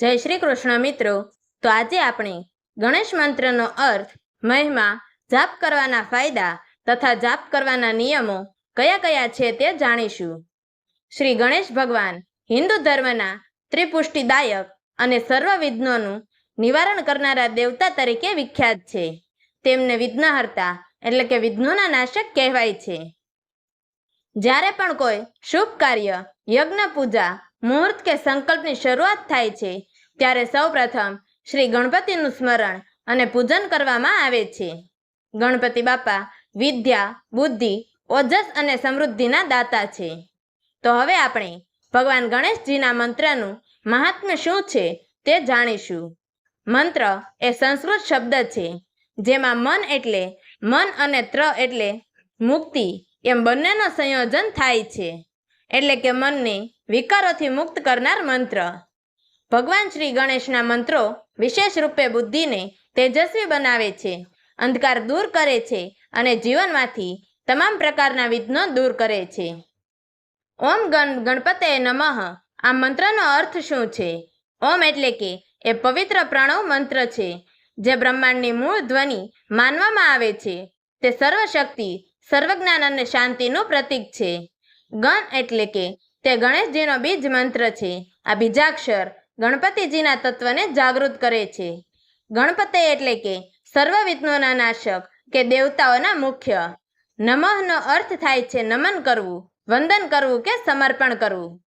જય શ્રી કૃષ્ણ મિત્રો. તો આજે આપણે ગણેશ મંત્રનો અર્થ મહિમા, જાપ કરવાના ફાયદા તથા જાપ કરવાના નિયમો કયા કયા છે તે જાણીશું. શ્રી ગણેશ ભગવાન હિન્દુ ધર્મના ત્રિપુષ્ટિદાયક અને સર્વ વિઘ્નોનું નિવારણ કરનારા દેવતા તરીકે વિખ્યાત છે. તેમને વિઘ્નહર્તા એટલે કે વિઘ્નોના નાશક કહેવાય છે. જ્યારે પણ કોઈ શુભ કાર્ય, યજ્ઞ, પૂજા મુહૂર્ત કે સંકલ્પની શરૂઆત થાય છે, ત્યારે સૌપ્રથમ શ્રી ગણપતિનું સ્મરણ અને પૂજન કરવામાં આવે છે. ગણપતિ બાપા વિદ્યા, બુદ્ધિ, ઓજસ અને સમૃદ્ધિના દાતા છે. તો હવે આપણે ભગવાન ગણેશજીના મંત્રનું મહાત્મ્ય શું છે તે જાણીશું. મંત્ર એ સંસ્કૃત શબ્દ છે, જેમાં મન એટલે મન અને ત્ર એટલે મુક્તિ એમ બંનેનો સંયોજન થાય છે. એટલે કે મનને વિકારોથી મુક્ત કરનાર મંત્ર. ભગવાન શ્રી ગણેશના મંત્રો વિશેષ રૂપે બુદ્ધિને તેજસ્વી બનાવે છે, અંધકાર દૂર કરે છે અને જીવનમાંથી તમામ પ્રકારના વિઘ્નો દૂર કરે છે. ઓમ ગણ ગણપતે નમઃ. આ મંત્રનો અર્થ શું છે? ઓમ એટલે કે એ પવિત્ર પ્રણવ મંત્ર છે, જે બ્રહ્માંડની મૂળ ધ્વનિ માનવામાં આવે છે. તે સર્વશક્તિ, સર્વજ્ઞાન અને શાંતિનું પ્રતીક છે. ગણ એટલે કે તે ગણેશજીનો બીજ મંત્ર છે. આ બીજાક્ષર ગણપતિજીના તત્વને જાગૃત કરે છે. ગણપતે એટલે કે સર્વ વિઘ્નોના નાશક કે દેવતાઓના મુખ્ય. નમઃનો અર્થ થાય છે નમન કરવું, વંદન કરવું કે સમર્પણ કરવું.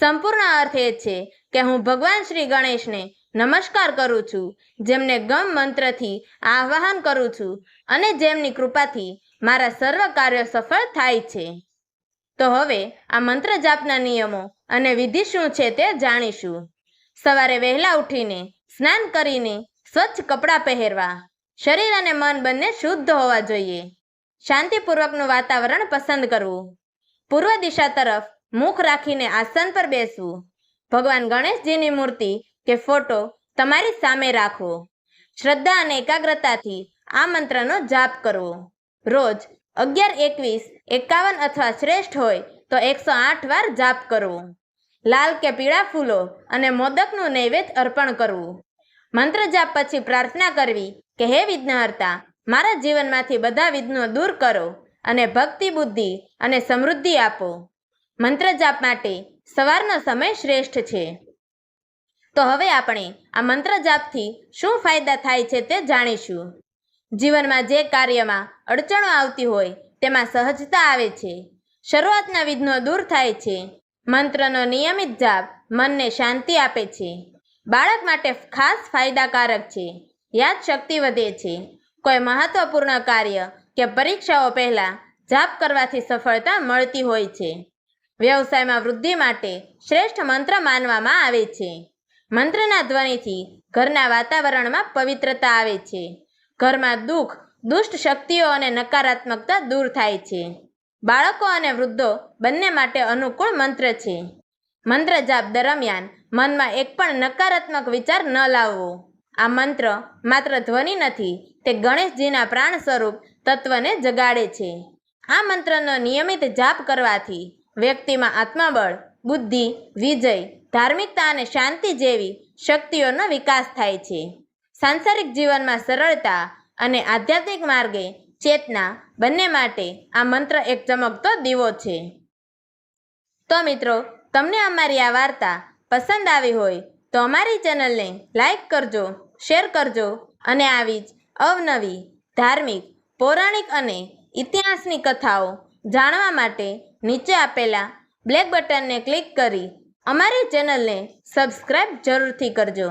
સંપૂર્ણ અર્થ એ છે કે હું ભગવાન શ્રી ગણેશને નમસ્કાર કરું છું, જેમને ગમ મંત્રથી આહ્વાન કરું છું અને જેમની કૃપાથી મારા સર્વ કાર્યો સફળ થાય છે. તો હવે આ મંત્ર જાપના નિયમો અને વિધિ શું છે તે જાણીશું. સવારે વહેલા ઉઠીને સ્નાન કરીને સ્વચ્છ કપડાં પહેરવા. શરીર અને મન બંને શુદ્ધ હોવા જોઈએ. શાંતિપૂર્વકનું વાતાવરણ પસંદ કરવું. પૂર્વ દિશા તરફ મુખ રાખીને આસન પર બેસવું. ભગવાન ગણેશજીની મૂર્તિ કે ફોટો તમારી સામે રાખવો. શ્રદ્ધા અને એકાગ્રતાથી આ મંત્રનો જાપ કરવો. રોજ અગિયાર એકવીસ, એકાવન અથવા શ્રેષ્ઠ હોય તો એકસો આઠ વાર જાપ કરવું. લાલ કે પીળા ફૂલો અને મોદકનું નૈવેદ્ય અર્પણ કરવું. મંત્ર જાપ પછી પ્રાર્થના કરવી કે, હે વિઘ્નહર્તા, મારા જીવનમાંથી બધા વિઘ્નો દૂર કરો અને ભક્તિ, બુદ્ધિ અને સમૃદ્ધિ આપો. મંત્ર જાપ માટે સવારનો સમય શ્રેષ્ઠ છે. તો હવે આપણે આ મંત્ર જાપથી શું ફાયદા થાય છે તે જાણીશું. જીવનમાં જે કાર્યમાં અડચણો આવતી હોય તેમાં સહજતા આવે છે. શરૂઆતના વિઘ્નો દૂર થાય છે. મંત્રનો નિયમિત જાપ મનને શાંતિ આપે છે. બાળક માટે ખાસ ફાયદાકારક છે. યાદશક્તિ વધે છે. કોઈ મહત્વપૂર્ણ કાર્ય કે પરીક્ષાઓ પહેલાં જાપ કરવાથી સફળતા મળતી હોય છે. વ્યવસાયમાં વૃદ્ધિ માટે શ્રેષ્ઠ મંત્ર માનવામાં આવે છે. મંત્રના ધ્વનિથી ઘરના વાતાવરણમાં પવિત્રતા આવે છે. ઘરમાં દુઃખ, દુષ્ટ શક્તિઓ અને નકારાત્મકતા દૂર થાય છે. બાળકો અને વૃદ્ધો બંને માટે અનુકૂળ મંત્ર છે. મંત્ર જાપ દરમિયાન મનમાં એક પણ નકારાત્મક વિચાર ન લાવવો. આ મંત્ર માત્ર ધ્વનિ નથી, તે ગણેશજીના પ્રાણ સ્વરૂપ તત્વને જગાડે છે. આ મંત્રનો નિયમિત જાપ કરવાથી વ્યક્તિમાં આત્મબળ, બુદ્ધિ, વિજય, ધાર્મિકતા અને શાંતિ જેવી શક્તિઓનો વિકાસ થાય છે. સાંસારિક જીવનમાં સરળતા અને આધ્યાત્મિક માર્ગે ચેતના બંને માટે આ મંત્ર એક ચમકતો દીવો છે. તો મિત્રો, તમને અમારી આ વાર્તા પસંદ આવી હોય તો અમારી ચેનલને લાઈક કરજો, શેર કરજો અને આવી જ અવનવી ધાર્મિક, પૌરાણિક અને ઇતિહાસની કથાઓ જાણવા માટે નીચે આપેલા બ્લેક બટનને ક્લિક કરી અમારી ચેનલને સબસ્ક્રાઈબ જરૂરથી કરજો.